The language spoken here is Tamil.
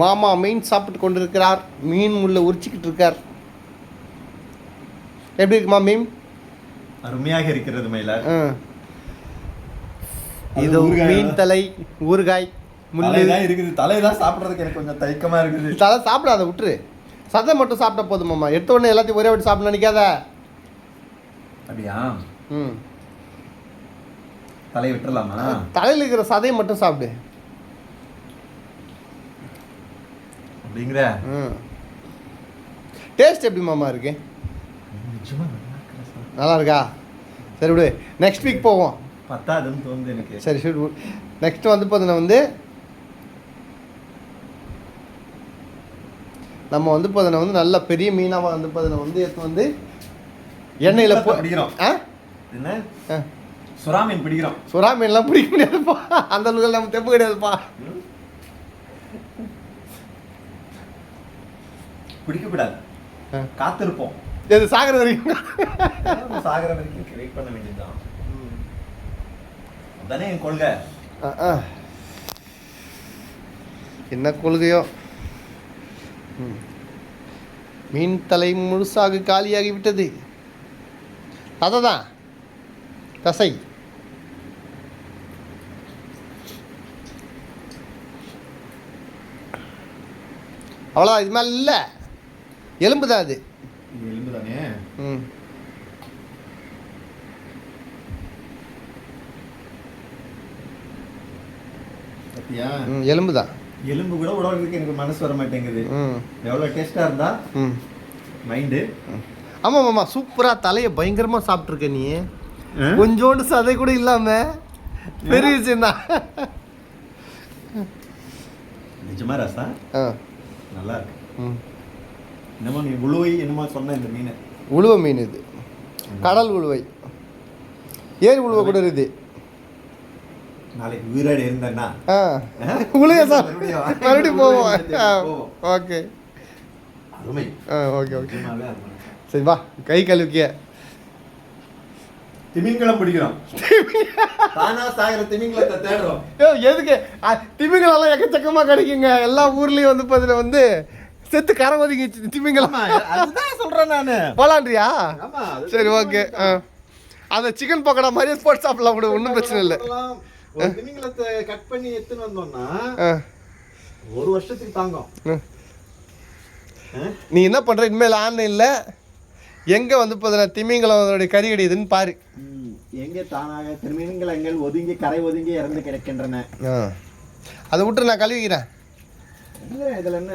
மாமா மீன் சாப்பிட்டு கொண்டிருக்கிறார். மீன் முள்ள உரிச்சிக்கிட்டு இருக்கார். எப்படி இருக்குமா மீன்? அருமையாக இருக்கிறது. அது இது? மீன் தலை ஊறுகாய் முள்ளு. இருக்குது. தலைதான் சாப்பிடுறதுக்கு எனக்கு கொஞ்சம் தயக்கமா இருக்குது. தலை சாப்பிடாத விட்டுரு. சதை மட்டும் சாப்பிட்டா போதுமாம்மா எடுத்த உடனே எல்லாத்தையும் ஒரே வாட்டி சாப்பிட நினைக்காத. அப்படியா? ம். தலையை விட்டுறலாமா? தலையில் இருக்கிற சதையை மட்டும் சாப்பிடு. அப்படிங்கிற டேஸ்ட் எப்படி மாமா இருக்கு? நல்லா இருக்கா சரி? விடு நெக்ஸ்ட் வீக் போவோம். பத்தாதுன்னு தோணுது எனக்கு. சரி சரி நெக்ஸ்ட் வந்து பார்த்தீங்கன்னா வந்து நம்ம வந்து பார்த்தீங்கன்னா வந்து நல்ல பெரிய மீனாக வந்து பார்த்தீங்கன்னா வந்து எடுத்து வந்து எண்ணெயில் பிடிக்கிறோம். ஆ? என்ன. சுறா மீன் பிடிக்கிறோம். சுறா மீன்லாம் பிடிக்க முடியாதுப்பா. அந்த அளவுக்கு நம்ம தெப்பு கிடையாதுப்பா. பிடிக்க கூடாது ஆ. காத்திருப்போம். இது சாகர வரைக்கும். சாகர வரைக்கும் வெயிட் பண்ண வேண்டியதுதான். அதானே என் கொள்கை. என்ன கொள்கையோ. மீன் தலை முழுசாக காலியாகி விட்டது அததான் தசை. அவ்வளோதான் இது மேலே இல்லை. எலும்பு தான் அது எலும்பு தானே ம் எலும்பு தான் எலும்பு கூட உடம்புக்கு எனக்கு மனசு வர மாட்டேங்குது ம். எவ்வளவு டேஸ்டா இருந்தா? ம். மைண்டு. ஆமாம் மாமா சூப்பராக தலையை பயங்கரமாக சாப்பிட்ருக்க நீ. கொஞ்சோண்டு சதை கூட இல்லாம. பெரிய விஷயம் தான் நிஜமா ரசா? ஆ. நல்லா இருக்கு. ம். என்னமோ நீ உழுவை என்னமோ சொன்ன இந்த மீன். உழுவ மீன் இது. கடல் உழுவை. ஏரி உழுவ கூட இருக்குது. நாளைக்கு உயிரோடு இருந்தேன்னா? உழுக சார். மறுபடியும் போவோம். ஓகே. அருமை. Okay okay. சரி வா. கை கழுவிக்க. திமிங்கலம் பிடிக்கிறோம். தானா சாகிற திமிங்கலத்தை தேடுறோம். எதுக்கு? அ, திமிங்கலம்லாம் எக்கச்சக்கமாக கிடைக்குங்க. எல்லா ஊர்லேயும் வந்து பார்த்தீங்கன்னா வந்து செத்து கரை ஒதுங்கிச்சு திமிங்கலம். ஆமா அதுதான் சொல்றேன் நானு. போலான்றியா? சரி ஓகே. அந்த சிக்கன் பக்கோடா மாதிரியே ஸ்போர்ட்ஸ் சாப்பிடலாம் கூட ஒன்றும் பிரச்சனை இல்லை. திமிங்கலத்தை கட் பண்ணி எடுத்துன்னு வந்தோம்னா ஒரு வருஷத்துக்கு தாங்கும்? நீ என்ன பண்ணுற இனிமேல் ஆன்லைனில் எங்கே வந்து பார்த்தீங்கன்னா திமிங்கலம் அதோடைய கறி கிடைக்குதுன்னு பாரு. எங்கே தானாக திமிங்கலங்கள் ஒதுங்கி கரை ஒதுங்கி இறந்து கிடக்கின்றன. அதை விட்டு நான் கழுவிக்கிறேன். இதுல என்ன?